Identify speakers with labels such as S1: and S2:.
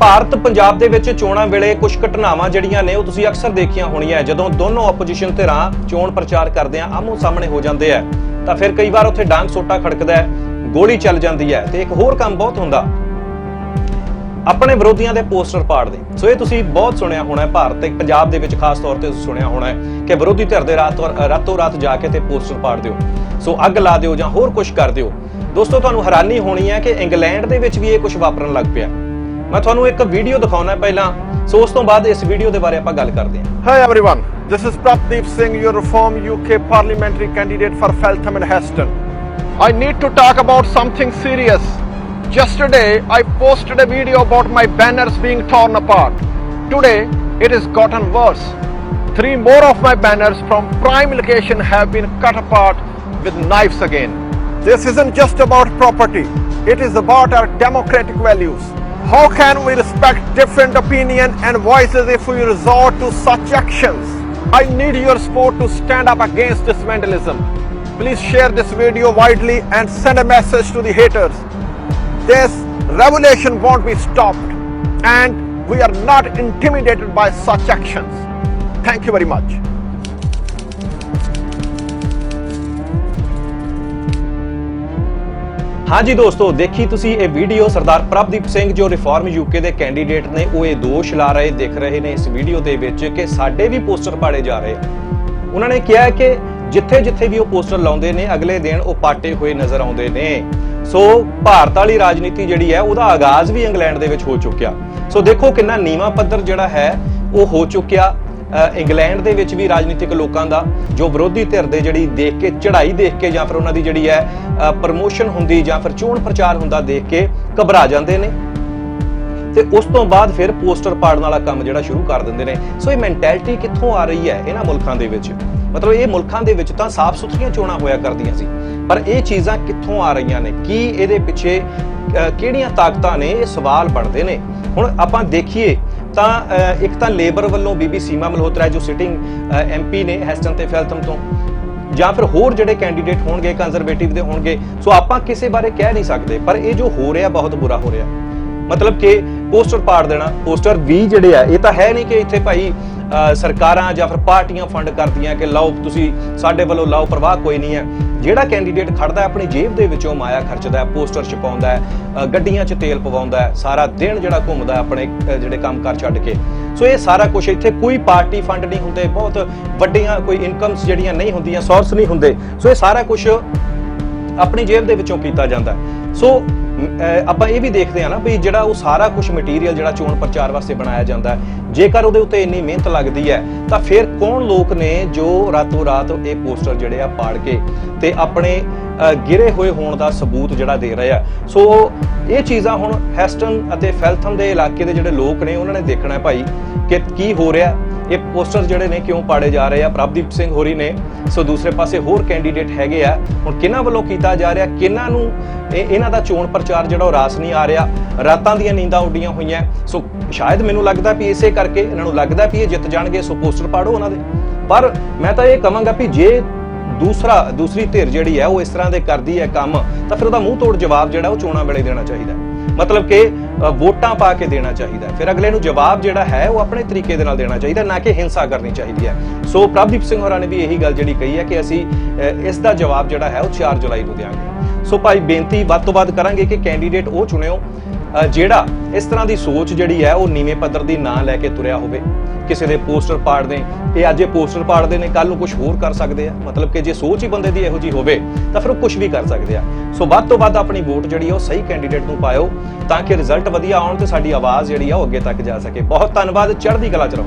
S1: ਭਾਰਤ ਪੰਜਾਬ ਦੇ ਵਿੱਚ ਚੋਣਾਂ ਵੇਲੇ ਕੁਝ ਘਟਨਾਵਾਂ ਜਿਹੜੀਆਂ ਨੇ ਉਹ ਤੁਸੀਂ ਅਕਸਰ ਦੇਖੀਆਂ ਹੋਣੀਆਂ ਜਦੋਂ ਦੋਨੋਂ ਆਪੋਜੀਸ਼ਨ ਧਿਰਾਂ ਚੋਣ ਪ੍ਰਚਾਰ ਕਰਦੇ ਆ ਆਮੋ ਸਾਹਮਣੇ ਹੋ ਜਾਂਦੇ ਆ। ਤਾਂ ਫਿਰ ਕਈ ਵਾਰ ਉੱਥੇ ਡਾਂਗ ਸੋਟਾ ਖੜਕਦਾ ਹੈ, ਗੋਲੀ ਚੱਲ ਜਾਂਦੀ ਹੈ ਤੇ ਇੱਕ ਹੋਰ ਕੰਮ ਬਹੁਤ ਹੁੰਦਾ। ਆਪਣੇ ਵਿਰੋਧੀਆਂ ਦੇ ਪੋਸਟਰ ਪਾੜਦੇ ਸੋ ਇਹ ਤੁਸੀਂ ਬਹੁਤ ਸੁਣਿਆ ਹੋਣਾ ਭਾਰਤ ਤੇ ਪੰਜਾਬ ਦੇ ਵਿੱਚ ਖਾਸ ਤੌਰ ਤੇ ਤੁਸੀਂ ਸੁਣਿਆ ਹੋਣਾ ਕਿ ਵਿਰੋਧੀ ਧਿਰ ਦੇ ਰਾਤ ਰਾਤੋਂ ਰਾਤ ਜਾ ਕੇ ਤੇ ਪੋਸਟਰ ਪਾੜ ਦਿਓ। ਸੋ ਅੱਗ ਲਾ ਦਿਓ ਜਾਂ ਹੋਰ ਕੁਝ ਕਰ ਦਿਓ। ਦੋਸਤੋ, ਤੁਹਾਨੂੰ ਹੈਰਾਨੀ ਹੋਣੀ ਹੈ ਕਿ ਇੰਗਲੈਂਡ ਦੇ ਵਿੱਚ ਵੀ ਇਹ ਕੁਝ ਵਾਪਰਨ ਲੱਗ ਪਿਆ। ਮੈਂ ਤੁਹਾਨੂੰ ਇੱਕ ਵੀਡੀਓ ਦਿਖਾਉਣਾ ਪਹਿਲਾਂ ਸੋ ਉਸ ਤੋਂ ਬਾਅਦ ਇਸ ਵੀਡੀਓ ਦੇ ਬਾਰੇ ਆਪਾਂ ਗੱਲ ਕਰਦੇ ਹਾਂ
S2: Hi everyone, this is Prapdeep Singh, your Reform UK parliamentary candidate for Feltham and Heston. I need to talk about something serious. Yesterday, I posted a video about my banners being torn apart. Today, it has gotten worse. Three more of my banners from prime location have been cut apart with knives again. This isn't just about property, it is about our democratic values. How can we respect different opinion and voices if we resort to such actions? I need your support to stand up against this vandalism. Please share this video widely and send a message to the haters. This revolution won't be stopped and we are not intimidated by such actions. Thank you very much.
S1: ਹਾਂਜੀ ਦੋਸਤੋ, ਦੇਖੀ ਤੁਸੀਂ ਇਹ video ਸਰਦਾਰ ਪ੍ਰਭਦੀਪ ਸਿੰਘ ਜੋ reform UK ਦੇ candidate ਨੇ, ਉਹ ਇਹ ਦੋਸ਼ ਲਾ ਰਹੇ, ਦਿਖ ਰਹੇ ਨੇ ਇਸ ਵੀਡੀਓ ਦੇ ਵਿੱਚ ਕਿ ਸਾਡੇ ਵੀ ਪੋਸਟਰ ਪਾੜੇ ਜਾ ਰਹੇ। ਆ ਉਹਨਾਂ ਨੇ ਕਿਹਾ ਕਿ ਜਿੱਥੇ ਜਿੱਥੇ ਵੀ ਉਹ ਪੋਸਟਰ ਲਾਉਂਦੇ ਨੇ, ਅਗਲੇ ਦਿਨ ਉਹ ਪਾਟੇ ਹੋਏ ਨਜ਼ਰ ਆਉਂਦੇ ਨੇ। ਸੋ, ਭਾਰਤ ਵਾਲੀ ਰਾਜਨੀਤੀ ਜਿਹੜੀ ਹੈ, ਉਹਦਾ ਆਗਾਜ਼ ਵੀ ਇੰਗਲੈਂਡ ਦੇ ਵਿੱਚ ਹੋ ਚੁੱਕਿਆ। ਸੋ ਦੇਖੋ ਕਿੰਨਾ ਨੀਵਾਂ ਪੱਧਰ ਜਿਹੜਾ ਹੈ, ਉਹ ਹੋ ਚੁੱਕਿਆ। ਇੰਗਲੈਂਡ ਦੇ ਵਿੱਚ ਵੀ ਰਾਜਨੀਤਿਕ ਲੋਕਾਂ ਦਾ ਜੋ ਵਿਰੋਧੀ ਧਿਰ ਦੇ ਜਿਹੜੀ ਦੇਖ ਕੇ, ਚੜ੍ਹਾਈ ਦੇਖ ਕੇ ਜਾਂ ਫਿਰ ਉਹਨਾਂ ਦੀ ਜਿਹੜੀ ਹੈ ਪ੍ਰਮੋਸ਼ਨ ਹੁੰਦੀ ਜਾਂ ਫਿਰ ਚੋਣ ਪ੍ਰਚਾਰ ਹੁੰਦਾ ਦੇਖ ਕੇ ਘਬਰਾ ਜਾਂਦੇ ਨੇ। ਤੇ ਉਸ ਤੋਂ ਬਾਅਦ ਫਿਰ ਪੋਸਟਰ ਪਾੜਨ ਵਾਲਾ ਕੰਮ ਜਿਹੜਾ ਸ਼ੁਰੂ ਕਰ ਦਿੰਦੇ ਨੇ। ਸੋ ਇਹ ਮੈਂਟੈਲਿਟੀ ਕਿੱਥੋਂ ਆ ਰਹੀ ਹੈ ਇਹਨਾਂ ਮੁਲਕਾਂ ਦੇ ਵਿੱਚ? ਮਤਲਬ ਇਹ ਮੁਲਕਾਂ ਦੇ ਵਿੱਚ ਤਾਂ ਸਾਫ਼ ਸੁਥਰੀਆਂ ਚੋਣਾਂ ਹੋਇਆ ਕਰਦੀਆਂ ਸੀ। ਪਰ ਇਹ ਚੀਜ਼ਾਂ ਕਿੱਥੋਂ ਆ ਰਹੀਆਂ ਨੇ? ਕੀ ਇਹਦੇ ਪਿੱਛੇ ਕਿਹੜੀਆਂ ਤਾਕਤਾਂ ਨੇ? ਇਹ ਸਵਾਲ ਬਣਦੇ ਨੇ। ਹੁਣ ਆਪਾਂ ਦੇਖੀਏ ਤਾਂ ਇੱਕ ਤਾਂ ਲੇਬਰ ਵੱਲੋਂ ਬੀਬੀ ਸੀਮਾ ਮਲਹੋਤਰਾ ਜੋ ਸਿਟਿੰਗ ਐਮਪੀ ਨੇ ਹੈਸਟਨ ਤੇ ਫੈਲਥਮ ਤੋਂ। ਜਾਂ ਫਿਰ ਹੋਰ ਜਿਹੜੇ ਕੈਂਡੀਡੇਟ ਹੋਣਗੇ ਕੰਜ਼ਰਵੇਟਿਵ ਦੇ ਹੋਣਗੇ। ਸੋ ਆਪਾਂ ਕਿਸੇ ਬਾਰੇ ਕਹਿ ਨਹੀਂ ਸਕਦੇ, ਪਰ ਇਹ ਜੋ ਹੋ ਰਿਹਾ, ਬਹੁਤ ਬੁਰਾ ਹੋ ਰਿਹਾ। ਮਤਲਬ ਕਿ ਪੋਸਟਰ ਪਾੜ ਦੇਣਾ ਪੋਸਟਰ ਵੀ ਜਿਹੜੇ ਆ, ਇਹ ਤਾਂ ਹੈ ਨਹੀਂ ਕਿ ਇੱਥੇ ਭਾਈ ਸਰਕਾਰਾਂ ਜਾਂ ਫਿਰ ਪਾਰਟੀਆਂ ਫੰਡ ਕਰਦੀਆਂ ਕਿ ਲਓ ਤੁਸੀਂ ਸਾਡੇ ਵੱਲੋਂ ਲਾਓ ਪ੍ਰਵਾਹ, ਕੋਈ ਨਹੀਂ ਹੈ। ਜਿਹੜਾ ਕੈਂਡੀਡੇਟ ਖੜਦਾ ਆਪਣੀ ਜੇਬ ਦੇ ਵਿੱਚੋਂ ਮਾਇਆ ਖਰਚਦਾ ਹੈ, ਪੋਸਟਰ ਛਪਾਉਂਦਾ ਹੈ ਗੱਡੀਆਂ 'ਚ ਤੇਲ ਪਵਾਉਂਦਾ ਹੈ, ਸਾਰਾ ਦਿਨ ਜਿਹੜਾ ਘੁੰਮਦਾ ਆਪਣੇ ਜਿਹੜੇ ਕੰਮ ਕੰਮਕਾਰ ਛੱਡ ਕੇ। ਸੋ ਇਹ ਸਾਰਾ ਕੁਝ ਇੱਥੇ ਕੋਈ ਪਾਰਟੀ ਫੰਡ ਨਹੀਂ ਹੁੰਦੇ, ਬਹੁਤ ਵੱਡੀਆਂ ਕੋਈ ਇਨਕਮਸ ਜਿਹੜੀਆਂ ਨਹੀਂ ਹੁੰਦੀਆਂ ਸੋਰਸ ਨਹੀਂ ਹੁੰਦੇ। ਸੋ ਇਹ ਸਾਰਾ ਕੁਝ ਆਪਣੀ ਜੇਬ ਦੇ ਵਿੱਚੋਂ ਕੀਤਾ ਜਾਂਦਾ ਸੋ ਆਪਾਂ ਇਹ ਵੀ ਦੇਖਦੇ ਆ ਨਾ ਵੀ ਜਿਹੜਾ ਉਹ ਸਾਰਾ ਕੁਝ ਮਟੀਰੀਅਲ ਜਿਹੜਾ ਚੋਣ ਪ੍ਰਚਾਰ ਵਾਸਤੇ ਬਣਾਇਆ ਜਾਂਦਾ ਹੈ, ਜੇਕਰ ਉਹਦੇ ਉੱਤੇ ਇੰਨੀ ਮਿਹਨਤ ਲੱਗਦੀ ਹੈ, ਤਾਂ ਫਿਰ ਕੌਣ ਲੋਕ ਨੇ ਜੋ ਰਾਤੋਂ ਰਾਤ ਇਹ ਪੋਸਟਰ ਜਿਹੜੇ ਆ ਪਾੜ ਕੇ ਤੇ ਆਪਣੇ ਗਿਰੇ ਹੋਏ ਹੋਣ ਦਾ ਸਬੂਤ ਜਿਹੜਾ ਦੇ ਰਹੇ ਆ। ਸੋ ਇਹ ਚੀਜ਼ਾਂ ਹੁਣ ਹੈਸਟਨ ਅਤੇ ਫੈਲਥਮ ਦੇ ਇਲਾਕੇ ਦੇ ਜਿਹੜੇ ਲੋਕ ਨੇ, ਉਹਨਾਂ ਨੇ ਦੇਖਣਾ ਭਾਈ ਕਿ ਕੀ ਹੋ ਰਿਹਾ। ਇਹ ਪੋਸਟਰ ਜਿਹੜੇ ਨੇ ਕਿਉਂ ਪਾੜੇ ਜਾ ਰਹੇ ਆ? ਪ੍ਰਭਦੀਪ ਸਿੰਘ ਹੋਰੀ ਨੇ। ਸੋ ਦੂਸਰੇ ਪਾਸੇ ਹੋਰ ਕੈਂਡੀਡੇਟ ਹੈਗੇ ਆ। ਹੁਣ ਕਿਹਨਾਂ ਵੱਲੋਂ ਕੀਤਾ ਜਾ ਰਿਹਾ? ਕਿਹਨਾਂ ਨੂੰ ਇਹ ਇਹਨਾਂ ਦਾ ਚੋਣ ਪ੍ਰਚਾਰ ਜਿਹੜਾ ਉਹ ਰਾਸ ਨਹੀਂ ਆ ਰਿਹਾ? ਰਾਤਾਂ ਦੀਆਂ ਨੀਂਦਾਂ ਉੱਡੀਆਂ ਹੋਈਆਂ। ਸੋ ਸ਼ਾਇਦ ਮੈਨੂੰ ਲੱਗਦਾ ਵੀ ਇਸੇ ਕਰਕੇ ਇਹਨਾਂ ਨੂੰ ਲੱਗਦਾ ਵੀ ਇਹ ਜਿੱਤ ਜਾਣਗੇ। ਸੋ ਪੋਸਟਰ ਪਾੜੋ ਉਹਨਾਂ ਦੇ। ਪਰ ਮੈਂ ਤਾਂ ਇਹ ਕਹਾਂਗਾ ਵੀ ਜੇ ਦੂਸਰਾ, ਦੂਸਰੀ ਧਿਰ ਜਿਹੜੀ ਹੈ, ਉਹ ਇਸ ਤਰ੍ਹਾਂ ਦੇ ਕਰਦੀ ਹੈ ਕੰਮ, ਤਾਂ ਫਿਰ ਉਹਦਾ ਮੂੰਹ ਤੋੜ ਜਵਾਬ ਜਿਹੜਾ ਉਹ ਚੋਣਾਂ ਵੇਲੇ ਦੇਣਾ ਚਾਹੀਦਾ ਮਤਲਬ ਕਿ ਵੋਟਾਂ ਪਾ ਕੇ ਦੇਣਾ ਚਾਹੀਦਾ ਫਿਰ ਅਗਲੇ ਨੂੰ ਜਵਾਬ ਜਿਹੜਾ ਹੈ, ਉਹ ਆਪਣੇ ਤਰੀਕੇ ਦੇ ਨਾਲ ਦੇਣਾ ਚਾਹੀਦਾ ਨਾ ਕਿ ਹਿੰਸਾ ਕਰਨੀ ਚਾਹੀਦੀ ਹੈ। ਸੋ ਪ੍ਰਭਦੀਪ ਸਿੰਘ ਹੋਰਾਂ ਨੇ ਵੀ ਇਹੀ ਗੱਲ ਜਿਹੜੀ ਕਹੀ ਹੈ ਕਿ ਅਸੀਂ ਇਸ ਦਾ ਜਵਾਬ ਜਿਹੜਾ ਹੈ, ਉਹ 4 ਜੁਲਾਈ ਨੂੰ ਦੇਵਾਂਗੇ ਸੋ ਭਾਈ ਬੇਨਤੀ ਵੱਧ ਤੋਂ ਵੱਧ ਕਰਾਂਗੇ ਕਿ ਕੈਂਡੀਡੇਟ ਉਹ ਚੁਣਿਓ ਜਿਹੜਾ ਇਸ ਤਰ੍ਹਾਂ ਦੀ ਸੋਚ ਜਿਹੜੀ ਹੈ, ਉਹ ਨੀਵੇਂ ਪੱਧਰ ਦੀ ਨਾਂ ਲੈ ਕੇ ਤੁਰਿਆ ਹੋਵੇ। ਕਿਸੇ ਦੇ ਪੋਸਟਰ ਪਾੜਦੇ, ਇਹ ਅੱਜ ਇਹ ਪੋਸਟਰ ਪਾੜਦੇ ਨੇ ਕੱਲ ਨੂੰ ਕੁਝ ਹੋਰ ਕਰ ਸਕਦੇ ਆ। ਮਤਲਬ ਕਿ ਜੇ ਸੋਚ ਹੀ ਬੰਦੇ ਦੀ ਇਹੋ ਜੀ ਹੋਵੇ, ਤਾਂ ਫਿਰ ਉਹ ਕੁਝ ਵੀ ਕਰ ਸਕਦੇ ਆ। ਸੋ ਵੱਧ ਤੋਂ ਵੱਧ ਆਪਣੀ ਵੋਟ ਜਿਹੜੀ ਆ, ਉਹ ਸਹੀ ਕੈਂਡੀਡੇਟ ਨੂੰ ਪਾਇਓ, ਤਾਂ ਕਿ ਰਿਜ਼ਲਟ ਵਧੀਆ ਆਉਣ ਤੇ ਸਾਡੀ ਆਵਾਜ਼ ਜਿਹੜੀ ਆ, ਉਹ ਅੱਗੇ ਤੱਕ ਜਾ ਸਕੇ। ਬਹੁਤ ਧੰਨਵਾਦ, ਚੜ੍ਹਦੀ ਕਲਾ ਚ ਰਹੋ।